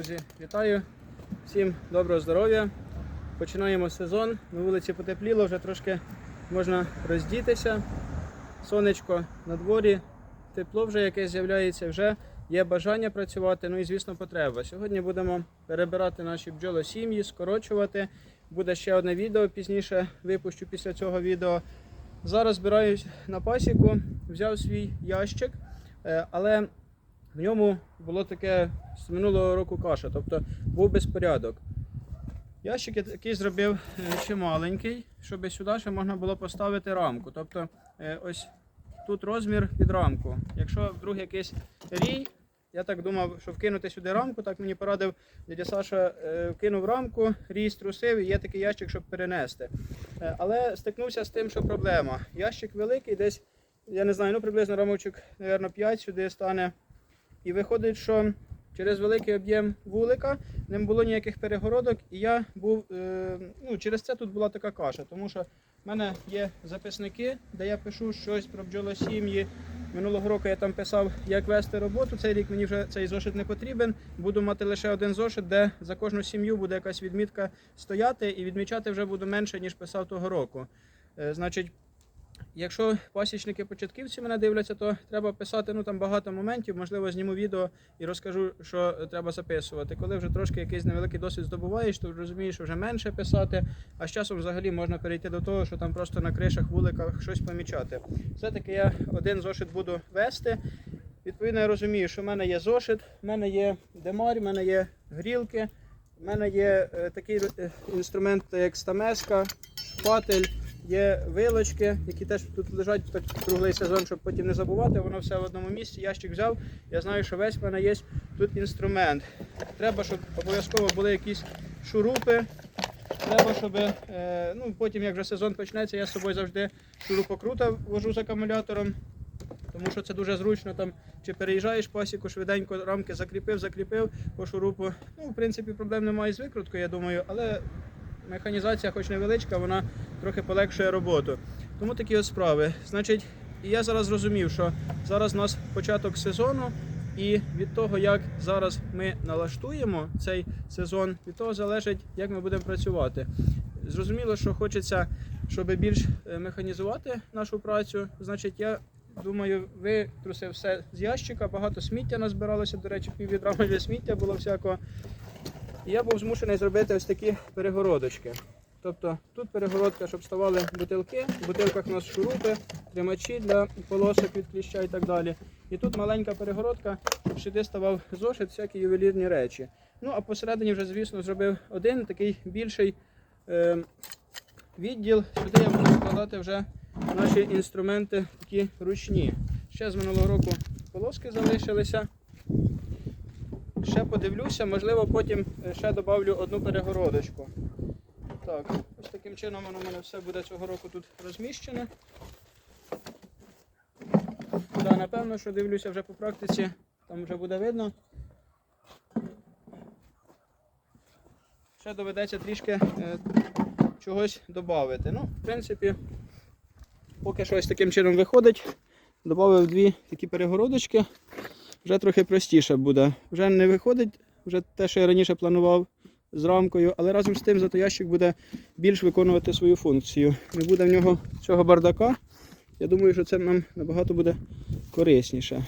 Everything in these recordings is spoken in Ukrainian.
Друзі, вітаю! Всім доброго здоров'я. Починаємо сезон. На вулиці потепліло, вже трошки можна роздітися. Сонечко на дворі, тепло вже якесь з'являється, вже є бажання працювати, ну і звісно потреба. Сьогодні будемо перебирати наші бджолосім'ї, скорочувати. Буде ще одне відео, пізніше випущу після цього відео. Зараз збираюсь на пасіку, взяв свій ящик, е, але в ньому було таке з минулого року каша, тобто був безпорядок. Ящик я такий зробив е, ще маленький, щоб сюди ще можна було поставити рамку. Тобто е, ось тут розмір під рамку. Якщо вдруг якийсь рій, я так думав, що вкинути сюди рамку, так мені порадив дядя Саша, е, вкинув рамку, рій струсив і є такий ящик, щоб перенести. Е, Але стикнувся з тим, що проблема. Ящик великий, десь, я не знаю, ну приблизно рамочок, мабуть, 5 сюди стане. І виходить, що через великий об'єм вулика не було ніяких перегородок, і я був, е, ну, через це тут була така каша, тому що в мене є записники, де я пишу щось про бджолосім'ї. Минулого року я там писав, як вести роботу. Цей рік мені вже цей зошит не потрібен. Буду мати лише один зошит, де за кожну сім'ю буде якась відмітка стояти, і відмічати вже буду менше, ніж писав того року. Е, Значить, Якщо пасічники початківці мене дивляться, то треба писати ну там багато моментів. Можливо, зніму відео і розкажу, що треба записувати. Коли вже трошки якийсь невеликий досвід здобуваєш, то розумієш, що вже менше писати. А з часом взагалі можна перейти до того, що там просто на кришах, вуликах щось помічати. Все-таки я один зошит буду вести. Відповідно, я розумію, що в мене є зошит, в мене є демар, в мене є грілки, в мене є е, такий е, інструмент, як стамеска, шпатель. Є вилочки, які теж тут лежать так круглий сезон, щоб потім не забувати. Воно все в одному місці. Ящик взяв. Я знаю, що весь в мене є тут інструмент. Треба, щоб обов'язково були якісь шурупи. Треба, щоб е, ну, потім, як вже сезон почнеться, я з собою завжди шурупокрута вожу з акумулятором. Тому що це дуже зручно там, чи переїжджаєш пасіку, швиденько рамки закріпив, закріпив по шурупу. Ну, в принципі, проблем немає з викруткою, я думаю, але механізація, хоч невеличка, вона трохи полегшує роботу. Тому такі от справи. Значить, і я зараз зрозумів, що зараз у нас початок сезону, і від того, як зараз ми налаштуємо цей сезон, від того залежить, як ми будемо працювати. Зрозуміло, що хочеться, щоб більш е, механізувати нашу працю. Значить, я думаю, витрусив все з ящика, багато сміття назбиралося. До речі, пів відра сміття було всякого. Я був змушений зробити ось такі перегородочки. Тобто тут перегородка, щоб ставали бутилки, в бутилках у нас шурупи, тримачі для полосок від кліща і так далі. І тут маленька перегородка, щоб сюди ставав зошит, всякі ювелірні речі. Ну а посередині вже, звісно, зробив один такий більший е, відділ. Сюди я буду складати вже наші інструменти такі ручні. Ще з минулого року полоски залишилися. Ще подивлюся, можливо, потім е, ще додавлю одну перегородочку. Так, ось таким чином воно в мене все буде цього року тут розміщене. Да, напевно, що дивлюся вже по практиці, там вже буде видно. Ще доведеться трішки е, чогось додати. Ну, в принципі, поки що таким чином виходить. Додав дві такі перегородочки вже трохи простіше буде. Вже не виходить, вже те, що я раніше планував з рамкою, але разом з тим зато ящик буде більш виконувати свою функцію. Не буде в нього цього бардака. Я думаю, що це нам набагато буде корисніше.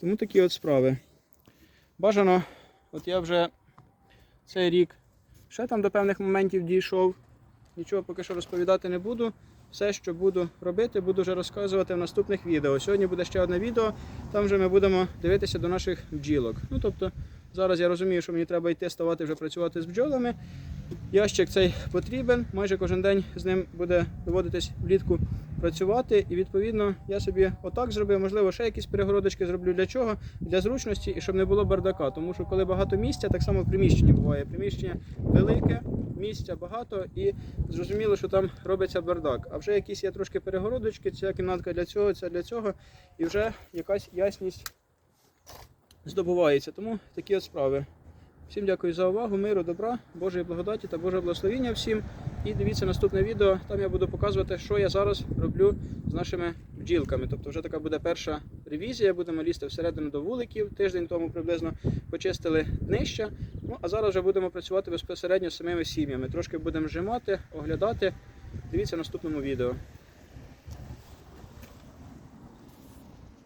Тому такі от справи. Бажано, от я вже цей рік ще там до певних моментів дійшов. Нічого поки що розповідати не буду. Все, що буду робити, буду вже розказувати в наступних відео. Сьогодні буде ще одне відео, там вже ми будемо дивитися до наших бджілок. Ну тобто, зараз я розумію, що мені треба йти ставати вже працювати з бджолами. Ящик цей потрібен, майже кожен день з ним буде доводитись влітку працювати. І відповідно я собі отак зробив. Можливо, ще якісь перегородочки зроблю для чого? Для зручності і щоб не було бардака. Тому що коли багато місця, так само в приміщенні буває. Приміщення велике, місця багато і зрозуміло, що там робиться бардак. А вже якісь є трошки перегородочки, ця кімнатка для цього, ця для цього, і вже якась ясність здобувається. Тому такі от справи. Всім дякую за увагу, миру, добра, Божої благодаті та Божого благословіння всім. І дивіться наступне відео. Там я буду показувати, що я зараз роблю з нашими бджілками. Тобто вже така буде перша ревізія. Будемо лізти всередину до вуликів. Тиждень тому приблизно почистили днища. Ну а зараз вже будемо працювати безпосередньо з самими сім'ями. Трошки будемо жимати, оглядати. Дивіться наступному відео.